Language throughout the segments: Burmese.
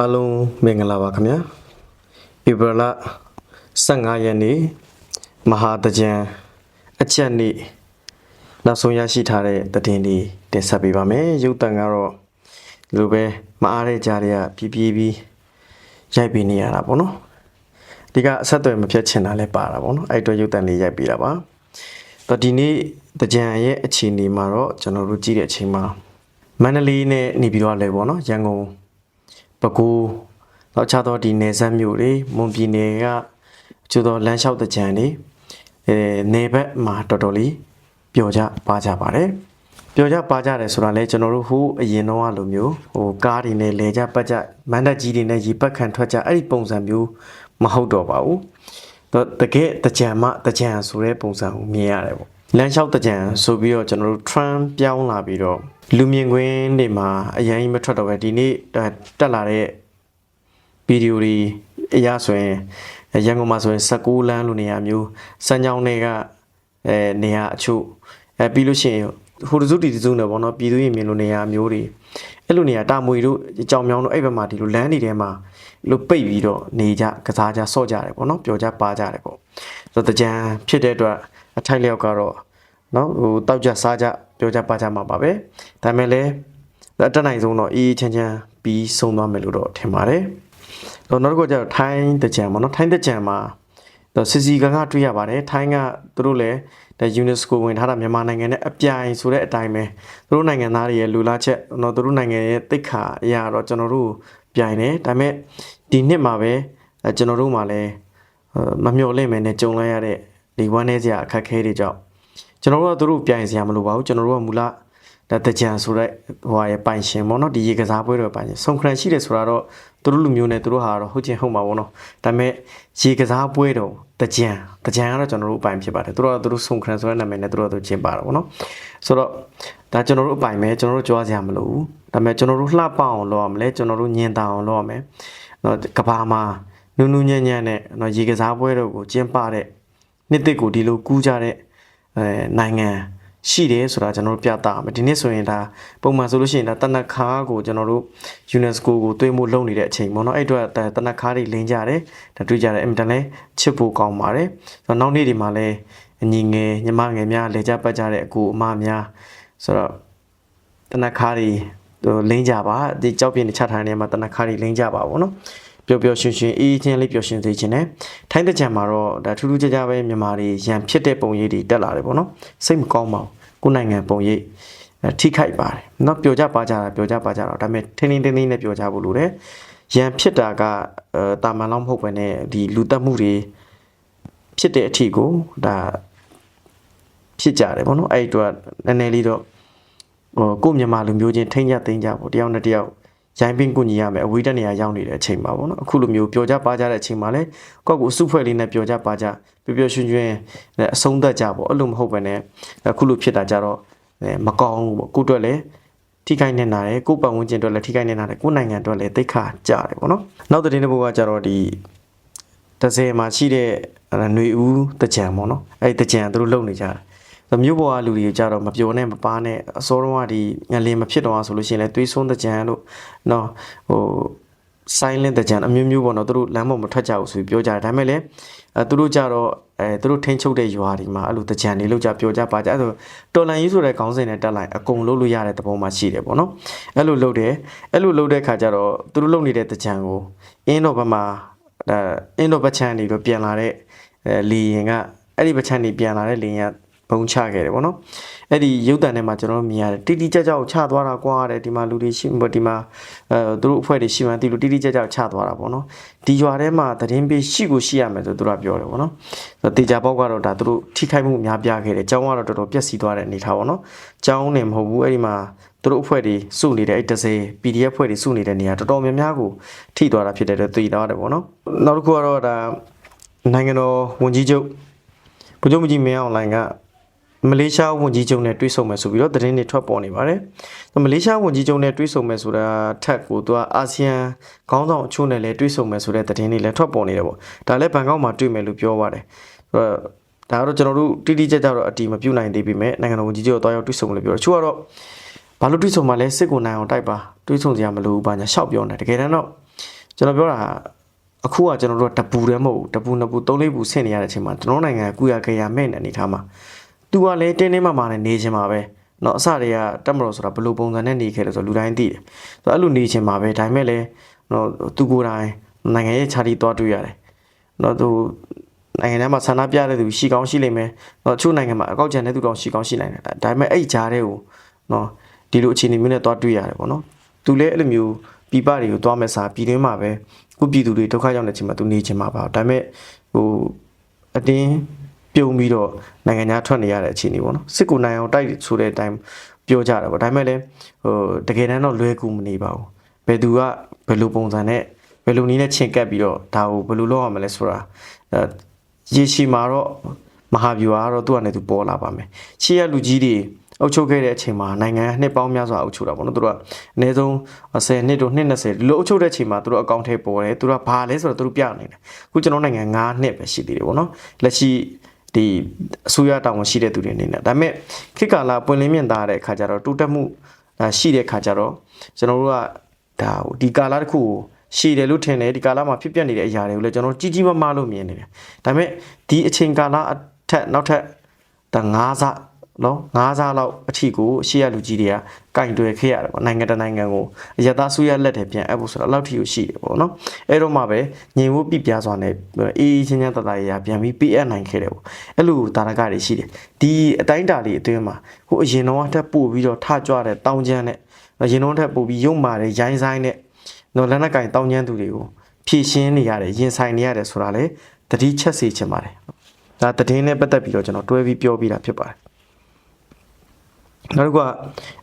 အားလုံးမင်္ဂလာပါခင်ဗျာဧပြီလ15ရက်နေ့မဟာတကြံအချက်နေ့နောက်ဆုံးရရှိထားတဲ့သတင်းတွေတင်ဆက်ပေးပါမယ်ရုပ်တံကတော့ဒီလိုပဲမအားတဲ့ကြားတွေကပြပြပြီးရိုက်ပေးနေရတာပေါ့နော်ဒီကအဆက်အသွယ်မဖြတ်ချင်တာလည်းပါတာပေါ့နော်အဲ့အတော့ရုပ်တံလေးရိုက်ပေးတာပါတော့ဒီနေ့တကြံရဲ့အခြေအနေမှာတော့ကျွန်တော်တို့ကြည့်တဲ့အချိန်မှာမန္တလေးနဲ့နေပြီးတော့လဲပေါ့နော်ရန်ကုန် ပဲခူးတော့ခြားတော့ဒီနယ်စပ်မြို့တွေမွန်ပြည်နယ်ကကျတော့လမ်းလျှောက်တဲ့ကြံတွေအဲနေဘက်မှာတော်တော်လေးပျော်ကြပါကြပါတယ်ပျော်ကြပါကြတယ်ဆိုတာလဲကျွန်တော်တို့ဟိုအရင်တော့အလိုမျိုးဟိုကားတွေနဲ့လဲကြပတ်ကြမန္တကြီးတွေနဲ့ရီပတ်ခံထွက်ကြအဲ့ဒီပုံစံမျိုးမဟုတ်တော့ပါဘူးတော့တကယ်တကြံမတကြံဆိုတဲ့ပုံစံကိုမြင်ရတယ်ပေါ့ လမ်းလျှောက်တကြံဆိုပြီးတော့ကျွန်တော်တို့ trend ပြောင်းလာပြီးတော့လူမြင်ကွင်းတွေမှာအရင်ကြီးမထွက်တော့ပဲဒီနေ့တက်လာတဲ့ဗီဒီယိုတွေအရဆိုရင်ရန်ကုန်မှာဆိုရင်16လမ်းလိုနေရာမျိုးစမ်းချောင်းတွေကအဲနေရာအချို့အဲပြီးလို့ရှိရင်ဟိုတစုတီတစုနဲ့ပေါ့နော်ပြည်သူရင်မြင်လိုနေရာမျိုးတွေအဲ့လိုနေရာတာမွေတို့ကြောင်မြောင်းတို့အဲ့ဘက်မှာဒီလိုလမ်းတွေထဲမှာလို့ပိတ်ပြီးတော့နေကြကစားကြဆော့ကြတယ်ပေါ့နော်ပျော်ကြပါကြတယ်ပေါ့ဆိုတော့တကြံဖြစ်တဲ့အတွက်အထိုက်လျောက်ကတော့ နော်ဟိုတောက်ကြစားကြပျော်ကြပါကြမှာပါပဲဒါပေမဲ့လည်းအတက်နိုင်ဆုံးတော့အေးအေးချမ်းချမ်းပြီးဆုံးသွားမယ်လို့တော့ထင်ပါတယ်တော့နောက်တစ်ခုကကျတော့ထိုင်းတကြံပေါ့နော်ထိုင်းတကြံမှာတော့စီစီကကတွေ့ရပါတယ်ထိုင်းကသူတို့လည်းဒါ UNESCO ဝင်ထားတာမြန်မာနိုင်ငံနဲ့အပြိုင်ဆိုတဲ့အတိုင်းပဲသူတို့နိုင်ငံသားတွေရဲ့လူလားချက်တော့သူတို့နိုင်ငံရဲ့တိတ်ခါအရာတော့ကျွန်တော်တို့ပြိုင်တယ်ဒါပေမဲ့ဒီနှစ်မှာပဲအဲကျွန်တော်တို့မှာလည်းအဲမမျှော်လင့်မယ်နဲ့ကြုံလိုက်ရတဲ့ဒီဝမ်းနေစရာအခက်အခဲတွေကြောင့် ကျွန်တော်တို့ကသူတို့ပြိုင်စရာမလိုပါဘူးကျွန်တော်တို့ကမူလဒါတကြံဆိုတဲ့ဟိုဟာရဲ့ပိုင်ရှင်ပေါ့နော်ဒီရေကစားပွဲတွေပိုင်ရှင်ဆုံခရန်ရှိတယ်ဆိုတာတော့သူတို့လူမျိုးနဲ့သူတို့ဟာတော့ဟုတ်ချင်းဟုတ်မှာပေါ့နော်ဒါပေမဲ့ရေကစားပွဲတော့တကြံတကြံကတော့ကျွန်တော်တို့အပိုင်ဖြစ်ပါတယ်သူတို့ကသူတို့ဆုံခရန်ဆိုတဲ့နာမည်နဲ့သူတို့ကသူကျင်းပါတော့ပေါ့နော်ဆိုတော့ဒါကျွန်တော်တို့အပိုင်ပဲကျွန်တော်တို့ကြွားစရာမလိုဘူးဒါပေမဲ့ကျွန်တော်တို့လှပအောင်လုပ်ရမလဲကျွန်တော်တို့ညင်တာအောင်လုပ်ရမယ်နော်ကဘာမှာနူးနူးညံ့ညံ့နဲ့နော်ရေကစားပွဲတော့ကိုကျင်းပတဲ့နှစ်တစ်ကိုဒီလိုကူးကြတဲ့ အဲနိုင်ငံရှိတယ်ဆိုတာကျွန်တော်တို့ပြသရမယ်ဒီနေ့ဆိုရင်ဒါပုံမှန်ဆိုလို့ရှိရင်ဒါတနက်ခါကိုကျွန်တော်တို့ UNESCO ကိုသွေးမှုလုပ်နေတဲ့အချိန်ပေါ့နော်အဲ့အတွက်တနက်ခါတွေလင်းကြတယ်ဒါတွေ့ကြတယ်အင်မတန်လဲချစ်ဖို့ကောင်းပါတယ်ဆိုတော့နောက်နေ့ဒီမှာလဲအညီငယ်ညီမငယ်များလေကြပတ်ကြတဲ့အကူအမများဆိုတော့တနက်ခါတွေဟိုလင်းကြပါဒီကြောက်ပြင်းချထားတဲ့နေရာမှာတနက်ခါတွေလင်းကြပါပေါ့နော် ပျော်ပျော်ရွှင်ရွှင်အေးအေးချင်းလေးပျော်ရွှင်စေခြင်းနဲ့ထိုင်းတဲ့ကြံမှာတော့ဒါထူးထူးခြားခြားပဲမြန်မာတွေရန်ဖြစ်တဲ့ပုံရိပ်တွေတက်လာတယ်ပေါ့နော်စိတ်မကောင်းပါဘူးကိုယ်နိုင်ငံပုံရိပ်အဲထိခိုက်ပါတယ်เนาะပျော်ကြပါကြတာပျော်ကြပါကြတော့ဒါပေမဲ့ထင်းထင်းတင်းတင်းနဲ့ပျော်ကြဖို့လိုတယ်ရန်ဖြစ်တာကအဲတာမန်လောက်မဟုတ်ပဲねဒီလူတက်မှုတွေဖြစ်တဲ့အထီကိုဒါဖြစ်ကြတယ်ပေါ့နော်အဲ့ဒီတော့နည်းနည်းလေးတော့ဟိုကိုယ့်မြန်မာလူမျိုးချင်းထိမ့်ကြသိမ့်ကြပေါ့တယောက်နဲ့တယောက် ရိုင်းပင်းကုညီရမယ်အဝေးတက်နေရရောက်နေတဲ့အချိန်မှာပေါ့နော်အခုလိုမျိုးပျော်ကြပါကြတဲ့အချိန်မှာလဲကိုယ့်ကိုယ်စုဖွဲ့လေးနဲ့ပျော်ကြပါကြပျော်ပျော်ရွှင်ရွှင်နဲ့အဆုံးသတ်ကြပေါ့အဲ့လိုမဟုတ်ပဲねအခုလိုဖြစ်တာကြတော့အဲမကောင်းဘူးပေါ့ကိုယ့်အတွက်လည်းထိခိုက်နေတာတယ်ကိုယ့်ပတ်ဝန်းကျင်အတွက်လည်းထိခိုက်နေတာတယ်ကိုယ့်နိုင်ငံအတွက်လည်းတိတ်ခါကြတယ်ပေါ့နော်နောက်တဲ့တစ်ခုကကြတော့ဒီတစ်စဲမှာရှိတဲ့အဲ့ຫນွေဦးတကြံပေါ့နော်အဲ့ဒီတကြံသူတို့လုံနေကြတယ်။ မြို့ပေါ်ကလူတွေကြတော့မပြောနဲ့မပါနဲ့အစောတုန်းကဒီငလင်မဖြစ်တော့ဆိုလို့ရှိရင်လည်းသွေးစွန်းတကြံလို့နော်ဟို silent တကြံအမျိုးမျိုးပေါ့နော်သူတို့လမ်းပေါ်မထွက်ကြဘူးဆိုပြီးပြောကြတယ်ဒါပေမဲ့လည်းအဲသူတို့ကြတော့အဲသူတို့ထိန်းချုပ်တဲ့ရွာတွေမှာအဲ့လိုတကြံတွေလောက်ကြပြောကြပါကြအဲ့လိုတော်လန်ကြီးဆိုတဲ့ခေါင်းစဉ်နဲ့တက်လိုက်အကုန်လုံးလို့ရတဲ့သဘောမှရှိတယ်ပေါ့နော်အဲ့လိုလုပ်တယ်အဲ့လိုလုပ်တဲ့ခါကျတော့သူတို့လုပ်နေတဲ့တကြံကိုအင်းတော့ဘက်မှာအဲအင်းတော့ဘက်ချမ်းနေပြီးပြန်လာတဲ့အဲလီရင်ကအဲ့ဒီဘက်ချမ်းနေပြန်လာတဲ့လီရင်က ဘုံချခဲ့တယ်ပေါ့နော်အဲ့ဒီရုပ်တံထဲမှာကျွန်တော်တို့မြင်ရတယ်တိတိကျကျချသွားတာကွာတဲ့ဒီမှာလူတွေရှိဒီမှာအဲသူတို့အဖွဲ့တွေရှိမှန်းဒီလိုတိတိကျကျချသွားတာပေါ့နော်ဒီရွာထဲမှာသတင်းပေးရှိကိုရှိရမယ်ဆိုသူတို့ကပြောတယ်ပေါ့နော်ဆိုတော့တေချာပေါက်ကတော့ဒါသူတို့ထိခိုက်မှုများပြားခဲ့တယ်ကျောင်းကတော့တော်တော်ပျက်စီးသွားတဲ့အနေထားပေါ့နော်ကျောင်းနေမဟုတ်ဘူးအဲ့ဒီမှာသူတို့အဖွဲ့တွေစုနေတဲ့အဲ့တစေ PDF အဖွဲ့တွေစုနေတဲ့နေရာတော်တော်များများကိုထိသွားတာဖြစ်တယ်လို့သိသွားတယ်ပေါ့နော်နောက်တစ်ခုကတော့ဒါနိုင်ငံတော်ဝန်ကြီးချုပ်ဗိုလ်ချုပ်မကြီးမင်းအောင်လှိုင်က မလေးရှားဝန်ကြီးချုပ်နဲ့တွေ့ဆုံမယ်ဆိုပြီးတော့သတင်းတွေထွက်ပေါ်နေပါတယ်။မလေးရှားဝန်ကြီးချုပ်နဲ့တွေ့ဆုံမယ်ဆိုတာထက်ကိုသူကအာဆီယံခေါင်းဆောင်အချို့နဲ့လည်းတွေ့ဆုံမယ်ဆိုတဲ့သတင်းတွေလည်းထွက်ပေါ်နေတယ်ပေါ့။ဒါလည်းဘန်ကောက်မှာတွေ့မယ်လို့ပြောပါတယ်။ဆိုတော့ဒါကတော့ကျွန်တော်တို့တိတိကျကျတော့အတီးမပြုတ်နိုင်သေးပေမဲ့နိုင်ငံတော်ဝန်ကြီးချုပ်တော့ရောက်တွေ့ဆုံလို့ပြောတယ်။ချို့ကတော့ဘာလို့တွေ့ဆုံမှလဲစစ်ကိုနိုင်အောင်တိုက်ပါတွေ့ဆုံစရာမလိုဘူးဘာညာရှောက်ပြောနေတယ်။တကယ်တမ်းတော့ကျွန်တော်ပြောတာအခုကကျွန်တော်တို့ကတပူတည်းမဟုတ်ဘူးတပူနှစ်ပူသုံးလေးပူဆင့်နေရတဲ့အချိန်မှာကျွန်တော်နိုင်ငံကကုရခေရမဲ့နေအနေထားမှာ သူကလည်းတင်းတင်းမာမာနဲ့နေချင်မှာပဲနော်အစတွေကတက်မတော်ဆိုတာဘယ်လိုပုံစံနဲ့နေခဲ့လဲဆိုတော့လူတိုင်းသိတယ်ဆိုတော့အဲ့လိုနေချင်မှာပဲဒါပေမဲ့လည်းနော်သူကိုယ်တိုင်နိုင်ငံရဲ့ခြားတီးသွားတွေ့ရတယ်နော်သူနိုင်ငံထဲမှာဆန္ဒပြတဲ့သူရှိကောင်းရှိလိမ့်မယ်နော်ချို့နိုင်ငံမှာအကောက်ကျန်တဲ့သူတောင်ရှိကောင်းရှိနိုင်တယ်ဒါပေမဲ့အဲ့ကြားတဲ့ကိုနော်ဒီလိုအခြေအနေမျိုးနဲ့သွားတွေ့ရတယ်ပေါ့နော်သူလည်းအဲ့လိုမျိုးပြပတွေကိုသွားမဲ့စားပြည်တွင်းမှာပဲခုပြည်သူတွေဒုက္ခရောက်နေချိန်မှာသူနေချင်မှာပါဒါပေမဲ့ဟိုအတင်း ပြုံပြီးတော့နိုင်ငံခြားထွက်နေရတဲ့အခြေအနေပေါ့နော်စစ်ကူနိုင်အောင်တိုက်ဆိုတဲ့အတိုင်းပြောကြတာပေါ့ဒါပေမဲ့လည်းဟိုတကယ်တမ်းတော့လွဲကူမနေပါဘူးဘယ်သူကဘယ်လိုပုံစံနဲ့ဘယ်လိုနည်းနဲ့ချင်ကပ်ပြီးတော့ဒါကိုဘယ်လိုလုပ်ရမလဲဆိုတာအဲရေရှည်မှာတော့မဟာဗျူဟာကတော့သူ့အနေနဲ့သူပေါ်လာပါမယ်ရှေ့ရလူကြီးတွေအုပ်ချုပ်ခဲ့တဲ့အချိန်မှာနိုင်ငံနှစ်ပေါင်းများစွာအုပ်ချုပ်တာပေါ့နော်သူတို့ကအနည်းဆုံး10နှစ်တို့နှစ်20ဒီလိုအုပ်ချုပ်တဲ့အချိန်မှာသူတို့အကောင့်ထဲပေါ်တယ်သူတို့ကဘာလဲဆိုတော့သူတို့ပြနေတယ်အခုကျွန်တော်နိုင်ငံ9နှစ်ပဲရှိသေးတယ်ပေါ့နော်လက်ရှိ ဒီအစိုးရတာဝန်ရှိတဲ့သူတွေအနေနဲ့ဒါပေမဲ့ခေတ်ကာလပွင့်လင်းမြင့်သားတဲ့အခါကျတော့တိုးတက်မှုဒါရှိတဲ့အခါကျတော့ကျွန်တော်တို့ကဒါဟိုဒီကာလတစ်ခုကိုရှည်တယ်လို့ထင်တယ်ဒီကာလမှာဖြစ်ပျက်နေတဲ့အရာတွေကိုလည်းကျွန်တော်ကြီးကြီးမားမားလို့မြင်နေတယ်ဒါပေမဲ့ဒီအချိန်ကာလအထက်နောက်ထပ်ဒါ9ဆ နော်9စားလောက်အထီကိုရှေ့ရလူကြီးတွေကကင်တွယ်ခဲ့ရတယ်ပေါ့နိုင်ငံတကာနိုင်ငံကိုအရသာဆူရလက်ထဲပြန်အပ်ဖို့ဆိုတော့အလောက်ထီကိုရှိတယ်ပေါ့နော်အဲ့တော့မှပဲညီမှုပြပြစွာနဲ့အေးအေးချင်းချင်းတသားရပြန်ပြီးပေးအပ်နိုင်ခဲ့တယ်ပေါ့အဲ့လိုတာရကတွေရှိတယ်ဒီအတိုင်းတာလေးအတွင်းမှာဟိုအရင်တော့တက်ပို့ပြီးတော့ထကြွတဲ့တောင်းချမ်းနဲ့အရင်တော့တက်ပို့ပြီးရုံမာတဲ့ရိုင်းဆိုင်နဲ့နော်လက်နက်ကင်တောင်းချမ်းသူတွေကိုဖြည့်ရှင်းနေရတယ်ရင်ဆိုင်နေရတယ်ဆိုတာလေတတိချက်စေချင်ပါတယ်ဒါတည်င်းနဲ့ပတ်သက်ပြီးတော့ကျွန်တော်တွဲပြီးပြောပြတာဖြစ်ပါတယ် နောက်တစ်ခုက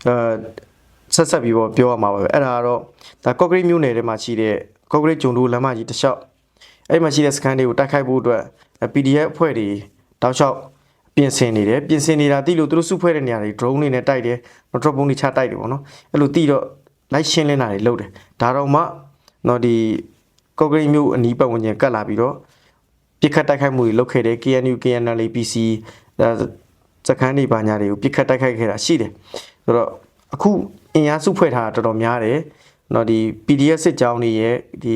အဲဆက်ဆက်ပြီးတော့ပြောရမှာပါပဲအဲ့ဒါကတော့ဒါကော့ဂရိတ်မြို့နယ်ထဲမှာရှိတဲ့ကော့ဂရိတ်ဂျုံတိုးလမ်းမကြီးတစ်လျှောက်အဲ့မှာရှိတဲ့စခန်းတွေကိုတိုက်ခိုက်ဖို့အတွက် PDF အဖွဲ့တွေတောက်လျှောက်ပြင်ဆင်နေတယ်ပြင်ဆင်နေတာတိလို့သူတို့စုဖွဲ့တဲ့နေရာတွေ drone တွေနဲ့တိုက်တယ် drone ပုံတွေချတိုက်တယ်ပေါ့နော်အဲ့လိုတိတော့လိုက်ရှင်းလင်းတာတွေလုပ်တယ်ဒါတော့မှတော့ဒီကော့ဂရိတ်မြို့အနီးပတ်ဝန်းကျင်ကတ်လာပြီးတော့ပြစ်ခတ်တိုက်ခိုက်မှုတွေလုပ်ခဲ့တယ် KNU KNL PC ဒါ စကန်းတွေဘာညာတွေကိုပြစ်ခတ်တိုက်ခိုက်ခဲ့တာရှိတယ်ဆိုတော့အခုအင်အားစုဖွဲ့ထားတာတော်တော်များတယ်နော်ဒီ PDF စစ်ကြောင်းတွေရဲ့ဒီ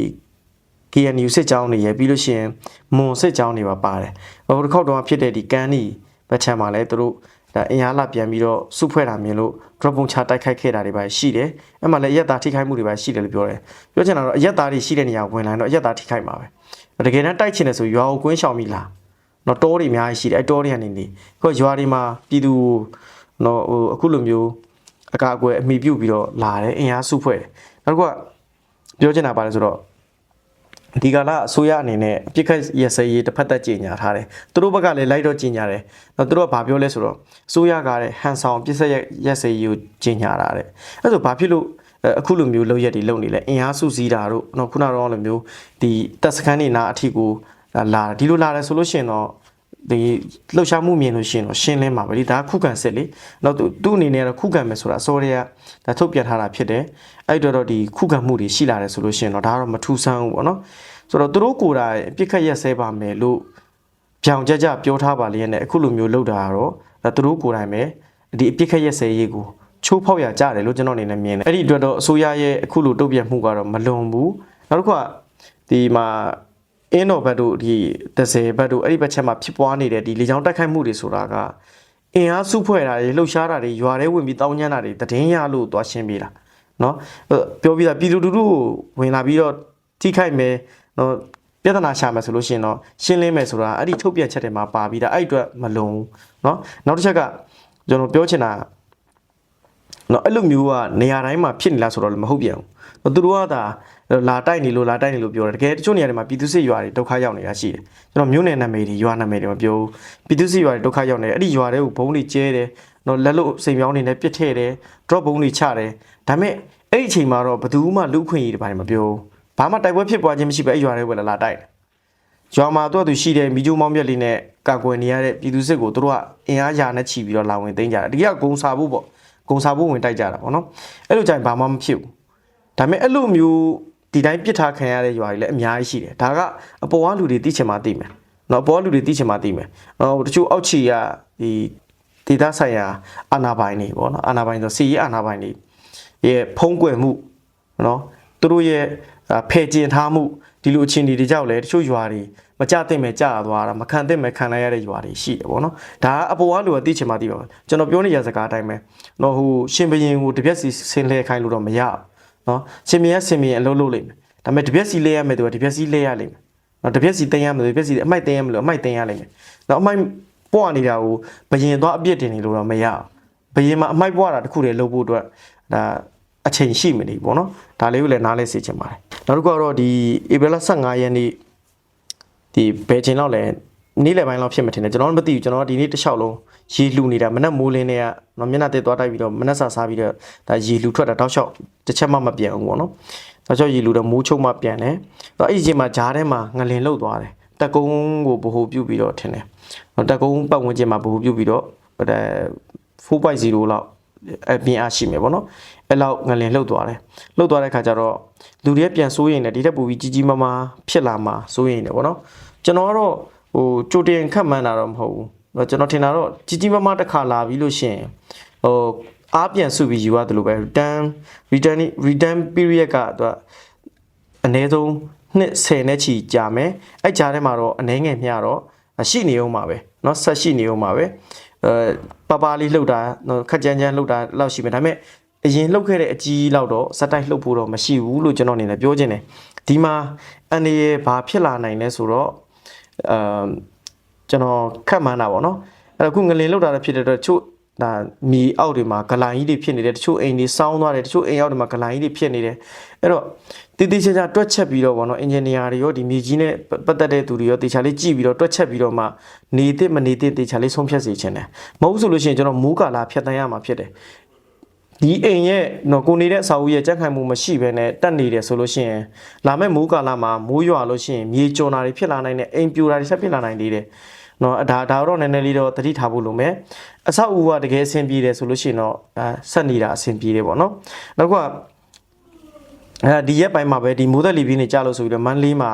KNU စစ်ကြောင်းတွေရဲ့ပြီးလို့ရှိရင်မွန်စစ်ကြောင်းတွေပါပါတယ်ဟိုတစ်ခေါက်တော့ဖြစ်တဲ့ဒီကန်းဒီဘက်ခြမ်းမှာလည်းသူတို့ဒါအင်အားလာပြန်ပြီးတော့စုဖွဲ့တာမြင်လို့ drop ပုံချတိုက်ခိုက်ခဲ့တာတွေပါရှိတယ်အဲ့မှာလည်းရက်သားထိခိုက်မှုတွေပါရှိတယ်လို့ပြောတယ်ပြောချင်တာတော့ရက်သားတွေရှိတဲ့နေရာဝင်လာတော့ရက်သားထိခိုက်မှာပဲတကယ်တမ်းတိုက်ချင်တယ်ဆိုရွာကိုကွင်းရှောင်မိလား နော်တောတွေအများကြီးရှိတယ်အဲ့တောတွေကနေနေခုရွာတွေမှာပြည်သူနော်ဟိုအခုလိုမျိုးအကာအကွယ်အမိပြုတ်ပြီးတော့လာတယ်အင်အားစုဖွဲ့တယ်နောက်တစ်ခုကပြောချင်တာပါလဲဆိုတော့ဒီကလာအစိုးရအနေနဲ့အပြစ်ခတ်ရစရေးတစ်ဖက်သက်ကြီးညာထားတယ်သူတို့ဘက်ကလည်းလိုက်တော့ကြီးညာတယ်နော်သူတို့ကဘာပြောလဲဆိုတော့အစိုးရကတဲ့ဟန်ဆောင်ပြစ်ဆက်ရစရေးကိုကြီးညာတာတဲ့အဲ့ဆိုဘာဖြစ်လို့အခုလိုမျိုးလောက်ရက်တွေလုံနေလဲအင်အားစုစည်းတာတို့နော်ခုနကတော့လိုမျိုးဒီတက်စခန်းနေနာအထီကို လာဒီလိုလာတယ်ဆိုလို့ရှိရင်တော့ဒီလှုပ်ရှားမှုမြင်လို့ရှိရင်တော့ရှင်းလင်းပါပဲဒီဒါခုခံစစ်လေတော့သူသူ့အနေနဲ့တော့ခုခံမယ်ဆိုတာအစောတွေကဒါထုတ်ပြထားတာဖြစ်တယ်အဲ့တော့တော့ဒီခုခံမှုတွေရှိလာတယ်ဆိုလို့ရှိရင်တော့ဒါကတော့မထူးဆန်းဘူးပေါ့နော်ဆိုတော့သူတို့ကိုယ်တိုင်ပြစ်ခတ်ရက်ဆဲပါမယ်လို့ပြောင်ကြကြပြောထားပါလေနဲ့အခုလိုမျိုးလုပ်တာကတော့ဒါသူတို့ကိုယ်တိုင်ပဲဒီအပြစ်ခတ်ရက်ဆဲရေးကိုချိုးဖောက်ရကြတယ်လို့ကျွန်တော်အနေနဲ့မြင်တယ်အဲ့ဒီအတွက်တော့အစိုးရရဲ့အခုလိုတုံ့ပြန်မှုကတော့မလွန်ဘူးနောက်တစ်ခုကဒီမှာ အင်းတော်ဘက်တို့ဒီ30ဘက်တို့အဲ့ဒီဘက်ချက်မှာဖြစ်ပွားနေတဲ့ဒီလေကြောင်းတိုက်ခိုက်မှုတွေဆိုတာကအင်အားစုဖွဲ့တာတွေလှုပ်ရှားတာတွေရွာထဲဝင်ပြီးတောင်းကျမ်းတာတွေတည်င်းရလို့သွားရှင်းပေးတာเนาะပြောပြတာပြည်သူလူထုကိုဝင်လာပြီးတော့ထိခိုက်မယ်เนาะပြဿနာရှာမယ်ဆိုလို့ရှိရင်တော့ရှင်းလင်းမယ်ဆိုတာအဲ့ဒီထုတ်ပြန်ချက်တွေမှာပါပြီးတာအဲ့အတွက်မလုံဘူးเนาะနောက်တစ်ချက်ကကျွန်တော်ပြောချင်တာနော်အဲ့လိုမျိုးကနေရာတိုင်းမှာဖြစ်နေလားဆိုတော့လည်းမဟုတ်ပြန်ဘူးသူတို့ကဒါ လာတိုက်နေလို့လာတိုက်နေလို့ပြောတယ်တကယ်တချို့နေရာတွေမှာပြည်သူစစ်ရွာတွေဒုက္ခရောက်နေတာရှိတယ်ကျွန်တော်မြို့နယ်နာမည်တွေရွာနာမည်တွေမပြောဘူးပြည်သူစစ်ရွာတွေဒုက္ခရောက်နေတယ်အဲ့ဒီရွာတွေကိုဘုံတွေကျဲတယ်နော်လက်လို့စိန်ပြောင်းနေနဲ့ပစ်ထည့်တယ် drop ဘုံတွေချတယ်ဒါပေမဲ့အဲ့ဒီအချိန်မှာတော့ဘယ်သူမှလူခွင့်ရေးတွေဘာမှမပြောဘူးဘာမှတိုက်ပွဲဖြစ်ပွားခြင်းမရှိပဲအဲ့ရွာတွေကလာတိုက်တယ်ရွာမှာတော့သူရှိတဲ့မိကျိုးမောင်းပြက်လေးနဲ့ကာကွယ်နေရတဲ့ပြည်သူစစ်ကိုတို့ကအင်အားရာနဲ့ချီပြီးတော့လာဝင်သိမ်းကြတယ်တကယ်ကဂုံစာဖို့ပေါ့ဂုံစာဖို့ဝင်တိုက်ကြတာပေါ့နော်အဲ့လိုကြရင်ဘာမှမဖြစ်ဘူးဒါပေမဲ့အဲ့လိုမျိုး ဒီတိုင်းပြစ်ထားခံရတဲ့ရွာတွေလည်းအများကြီးရှိတယ်ဒါကအပေါ်ကလူတွေသိချင်မှသိမယ်နော်အပေါ်ကလူတွေသိချင်မှသိမယ်နော်တချို့အောက်ခြေကဒီဒေသဆိုင်ရာအာဏာပိုင်တွေပေါ့နော်အာဏာပိုင်ဆိုစီရေးအာဏာပိုင်တွေရဲ့ဖုံးကွယ်မှုနော်သူတို့ရဲ့အာဖယ်ကျင်ထားမှုဒီလိုအခြေအနေတွေကြောင့်လည်းတချို့ရွာတွေမကြသင့်မဲ့ကြာသွားတာမခံသင့်မဲ့ခံလိုက်ရတဲ့ရွာတွေရှိတယ်ပေါ့နော်ဒါကအပေါ်ကလူကသိချင်မှသိပါမယ်ကျွန်တော်ပြောနေရစကားအတိုင်းပဲနော်ဟိုရှင်ဘရင်ကိုတပြက်စီဆင်းလဲခိုင်းလို့တော့မရဘူး နော်ရှင်ဘရင်ကရှင်ဘရင်အလုပ်လုပ်လိမ့်မယ်ဒါပေမဲ့တပြက်စီလဲရမယ်သူကတပြက်စီလဲရလိမ့်မယ်နော်တပြက်စီတင်ရမယ်တပြက်စီအမိုက်တင်ရမယ်လို့အမိုက်တင်ရလိမ့်မယ်နော်အမိုက်ပွားနေတာကိုဘရင်သွားအပြစ်တင်နေလို့တော့မရဘူးဘရင်မှာအမိုက်ပွားတာတခုတည်းလုပ်ဖို့အတွက်ဒါအချိန်ရှိမနေဘူးပေါ့နော်ဒါလေးကိုလည်းနားလဲစေချင်ပါတယ်နောက်တစ်ခုကတော့ဒီဧပြီလ15ရက်နေ့ဒီဘယ်ချိန်လောက်လဲနေ့လယ်ပိုင်းလောက်ဖြစ်မှထင်တယ်ကျွန်တော်တို့မသိဘူးကျွန်တော်ကဒီနေ့တစ်လျှောက်လုံး ရေလှူနေတာမနက်မိုးလင်းတွေကနော်မျက်နှာတက်သွားတိုက်ပြီးတော့မနက်စာစားပြီးတော့ဒါရေလှူထွက်တာတောက်လျှောက်တစ်ချက်မှမပြန်ဘူးပေါ့နော်တောက်လျှောက်ရေလှူတော့မိုးချုံမှပြန်တယ်တော့အဲ့ဒီချိန်မှာဂျားထဲမှာငလင်လှုပ်သွားတယ်တက်ကုန်းကိုဗဟိုပြုတ်ပြီးတော့ထင်တယ်နော်တက်ကုန်းပတ်ဝန်းကျင်မှာဗဟိုပြုတ်ပြီးတော့အဲ4.0လောက်အပြင်အားရှိမယ်ပေါ့နော်အဲ့လောက်ငလင်လှုပ်သွားတယ်လှုပ်သွားတဲ့ခါကျတော့လူတွေပြန်စိုးရိမ်တယ်ဒီတက်ပူပြီးကြီးကြီးမားမားဖြစ်လာမှာစိုးရိမ်တယ်ပေါ့နော်ကျွန်တော်ကတော့ဟိုကြိုတင်ခတ်မှန်းတာတော့မဟုတ်ဘူးတော့ ကျွန်တော်ထင်တာတော့ကြီးကြီးမားမားတစ်ခါလာပြီးလို့ရှိရင်ဟိုအားပြန်စုပြီးယူရတယ်လို့ပဲ return return return period ကသူကအနည်းဆုံးနှစ်10နဲ့ချီကြာမယ်အဲ့ကြားထဲမှာတော့အနည်းငယ်မျှတော့ရှိနေအောင်ပါပဲเนาะဆက်ရှိနေအောင်ပါပဲအဲပပလေးလှုပ်တာနော်ခက်ကြမ်းကြမ်းလှုပ်တာလောက်ရှိမယ်ဒါပေမဲ့အရင်လှုပ်ခဲ့တဲ့အကြီးလောက်တော့စက်တိုက်လှုပ်ဖို့တော့မရှိဘူးလို့ကျွန်တော်အနေနဲ့ပြောချင်တယ်ဒီမှာအန်ဒီရဲ့ဘာဖြစ်လာနိုင်လဲဆိုတော့အမ် ကျွန်တော်ခက်မှန်းတာပေါ့နော်အဲ့တော့ခုငလင်လှုပ်တာလည်းဖြစ်တဲ့အတွက်ချို့ဒါမီအောက်တွေမှာဂလိုင်းကြီးတွေဖြစ်နေတယ်တချို့အိမ်တွေစောင်းသွားတယ်တချို့အိမ်အောက်တွေမှာဂလိုင်းကြီးတွေဖြစ်နေတယ်အဲ့တော့တည်တည်ချာချာတွက်ချက်ပြီးတော့ဗောနော်အင်ဂျင်နီယာတွေရောဒီမြေကြီးနဲ့ပတ်သက်တဲ့သူတွေရောတေချာလေးကြည့်ပြီးတော့တွက်ချက်ပြီးတော့မှနေတဲ့မနေတဲ့တေချာလေးဆုံးဖြတ်စေချင်တယ်မဟုတ်ဆိုလို့ရှိရင်ကျွန်တော်မူးကာလာဖြတ်တန်းရမှာဖြစ်တယ်ဒီအိမ်ရဲ့နော်ကိုနေတဲ့အစာအုပ်ရဲ့ကြက်ခိုင်မှုမရှိဘဲနဲ့တက်နေတယ်ဆိုလို့ရှိရင်လာမဲ့မိုးကာလာမှာမိုးရွာလို့ရှိရင်မြေကျွံတာတွေဖြစ်လာနိုင်တယ်အိမ်ပြိုတာတွေဆက်ဖြစ်လာနိုင်သေးတယ် နော်ဒါဒါတော့နည်းနည်းလေးတော့တတိထားဖို့လိုမယ်အဆောက်အဦကတကယ်အဆင်ပြေတယ်ဆိုလို့ရှိရင်တော့ဒါဆက်နေတာအဆင်ပြေတယ်ပေါ့နော်နောက်ကအဲဒီရက်ပိုင်းမှာပဲဒီမိုးသက်လီပြင်းနေကြလို့ဆိုပြီးတော့မန်လေးမှာ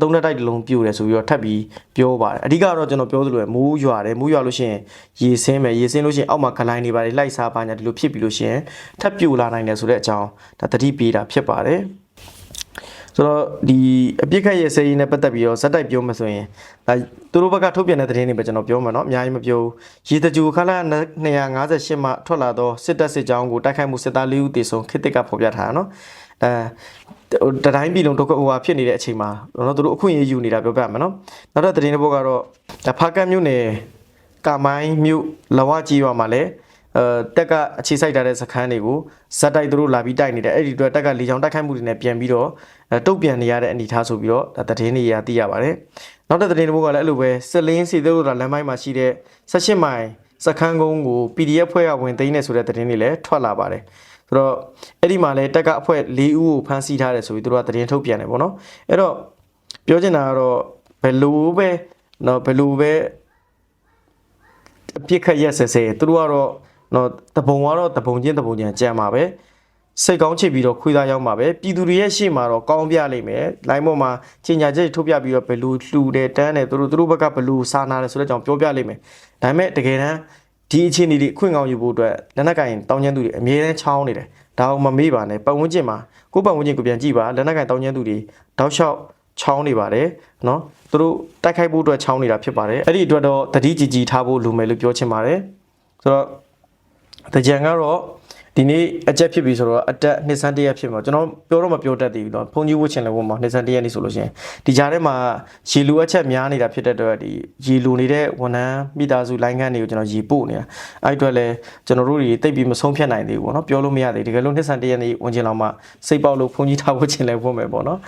သုံးလက်တိုက်တစ်လုံးပြိုတယ်ဆိုပြီးတော့ထပ်ပြီးပြောပါတယ်အဓိကတော့ကျွန်တော်ပြောသလိုပဲမိုးရွာတယ်မိုးရွာလို့ရှိရင်ရေဆင်းမယ်ရေဆင်းလို့ရှိရင်အောက်မှာဂလိုင်းတွေပါတယ်လိုက်စားပါညာဒီလိုဖြစ်ပြီးလို့ရှိရင်ထပ်ပြိုလာနိုင်တယ်ဆိုတဲ့အကြောင်းဒါတတိပေးတာဖြစ်ပါတယ် ဆိုတော့ဒီအပြစ်ခတ်ရဲ့စေရင်နဲ့ပတ်သက်ပြီးတော့ဇက်တိုက်ပြောမှဆိုရင်ဒါသူတို့ဘက်ကထုတ်ပြန်တဲ့သတင်းတွေပဲကျွန်တော်ပြောမှာเนาะအများကြီးမပြောဘူးရေတကြူခလာ258မှာထွက်လာတော့စစ်တပ်စစ်ကြောင်းကိုတိုက်ခိုက်မှုစစ်သား၄ဦးတေဆုံးခေတ်တစ်ကဖော်ပြထားတာเนาะအဲတတိုင်းပြည်လုံးဒုက္ခဟိုဟာဖြစ်နေတဲ့အချိန်မှာတော့သူတို့အခွင့်အရေးယူနေတာပြောပြမယ်နော်နောက်တော့သတင်းတစ်ပုဒ်ကတော့ဒါဖားကတ်မြို့နယ်ကာမိုင်းမြို့လဝကြီးရွာမှာလည်း အဲတက်ကအခြေစိုက်ထားတဲ့စခန်းတွေကိုဇက်တိုက်သူတို့လာပြီးတိုက်နေတယ်အဲ့ဒီအတွက်တက်ကလေချောင်းတိုက်ခိုက်မှုတွေနဲ့ပြန်ပြီးတော့တုတ်ပြန်နေရတဲ့အနေအထားဆိုပြီးတော့ဒါသတင်းတွေရသိရပါတယ်နောက်တဲ့သတင်းတစ်ပုဒ်ကလည်းအဲ့လိုပဲစလင်းစီတို့လမ်းမိုင်းမှာရှိတဲ့16မိုင်စခန်းကုန်းကို PDF ဖွဲ့ရဝင်သိမ်းနေဆိုတဲ့သတင်းတွေလည်းထွက်လာပါတယ်ဆိုတော့အဲ့ဒီမှာလည်းတက်ကအဖွဲ၄ဦးကိုဖမ်းဆီးထားတယ်ဆိုပြီးသူတို့ကသတင်းထုတ်ပြန်တယ်ပေါ့နော်အဲ့တော့ပြောချင်တာကတော့ဘယ်လိုပဲเนาะဘယ်လိုပဲအပြစ်ခတ်ရက်ဆဲဆဲသူတို့ကတော့ နော်တပုံကတော့တပုံချင်းတပုံချင်းကြံပါပဲစိတ်ကောင်းချစ်ပြီးတော့ခွေးသားရောက်မှာပဲပြည်သူတွေရဲ့ရှေ့မှာတော့ကောင်းပြလိမ့်မယ်လိုင်းပေါ်မှာချိန်ညာချက်ထုတ်ပြပြီးတော့ဘလူလှူတယ်တန်းတယ်သူတို့သူတို့ဘက်ကဘလူစာနာတယ်ဆိုတဲ့အကြောင်းပြောပြလိမ့်မယ်ဒါပေမဲ့တကယ်တမ်းဒီအခြေအနေတွေအခွင့်ကောင်းယူဖို့အတွက်လက်နက်ကင်တောင်းကျမ်းသူတွေအမြဲတမ်းချောင်းနေတယ်ဒါအောင်မမေ့ပါနဲ့ပတ်ဝန်းကျင်မှာကိုယ့်ပတ်ဝန်းကျင်ကိုပြန်ကြည့်ပါလက်နက်ကင်တောင်းကျမ်းသူတွေတောက်လျှောက်ချောင်းနေပါတယ်နော်သူတို့တိုက်ခိုက်ဖို့အတွက်ချောင်းနေတာဖြစ်ပါတယ်အဲ့ဒီအတွက်တော့တတိကြီးကြီးထားဖို့လိုမယ်လို့ပြောချင်ပါတယ်ဆိုတော့ တကြံကတော့ဒီနေ့အကြက်ဖြစ်ပြီဆိုတော့အတက်နှစ်ဆန်းတရက်ဖြစ်မှာကျွန်တော်ပြောတော့မပြောတတ်သေးဘူးเนาะဖုန်ကြီးဝှချင်လည်းဝှမှာနှစ်ဆန်းတရက်နေဆိုလို့ရှိရင်ဒီကြားထဲမှာရေလူအချက်များနေတာဖြစ်တဲ့အတွက်ဒီရေလူနေတဲ့ဝန်ထမ်းမိသားစုလိုင်းခန်းတွေကိုကျွန်တော်ရေပို့နေတာအဲ့အတွက်လည်းကျွန်တော်တို့တွေတိတ်ပြီးမဆုံးဖြတ်နိုင်သေးဘူးပေါ့နော်ပြောလို့မရသေးဘူးတကယ်လို့နှစ်ဆန်းတရက်နေဝင်ချင်တော့မှစိတ်ပေါက်လို့ဖုန်ကြီးထားဖို့ချင်လည်းဝှမယ်ပေါ့နော်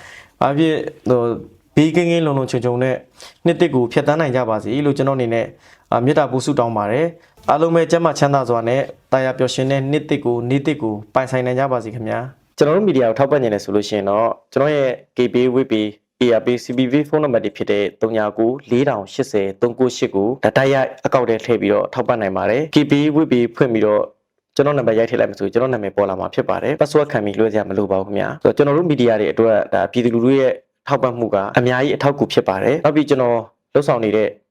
ဘာဖြစ်ဟိုဘေးကင်းကင်းလုံလုံခြုံခြုံနဲ့နှစ်တစ်ကိုဖျက်တမ်းနိုင်ကြပါစေလို့ကျွန်တော်အနေနဲ့အာမေတ္တာပို့ဆုတောင်းပါတယ် အားလုံးပဲကျမ်းမာချမ်းသာစွာနဲ့တာယာပျော်ရွှင်တဲ့နှစ်တစ်ကိုနေ့တစ်ကိုပိုင်ဆိုင်နိုင်ကြပါစေခင်ဗျာကျွန်တော်တို့မီဒီယာကိုထောက်ပံ့နေတယ်ဆိုလို့ရှိရင်တော့ကျွန်တော်ရဲ့ KB WP ARP CBV ဖုန်းနံပါတ်တွေဖြစ်တဲ့39 4080 398ကိုဒတာရိုက်အကောင့်ထဲထည့်ပြီးတော့ထောက်ပံ့နိုင်ပါတယ် KB WP ဖွင့်ပြီးတော့ကျွန်တော်နံပါတ်ရိုက်ထည့်လိုက်မှဆိုကျွန်တော်နာမည်ပေါ်လာမှာဖြစ်ပါတယ် password ခံပြီးလွှဲစရာမလိုပါဘူးခင်ဗျာဆိုတော့ကျွန်တော်တို့မီဒီယာတွေအတွက်ဒါပြည်သူလူထုရဲ့ထောက်ပံ့မှုကအများကြီးအထောက်အကူဖြစ်ပါတယ်နောက်ပြီးကျွန်တော်လှုပ်ဆောင်နေတဲ့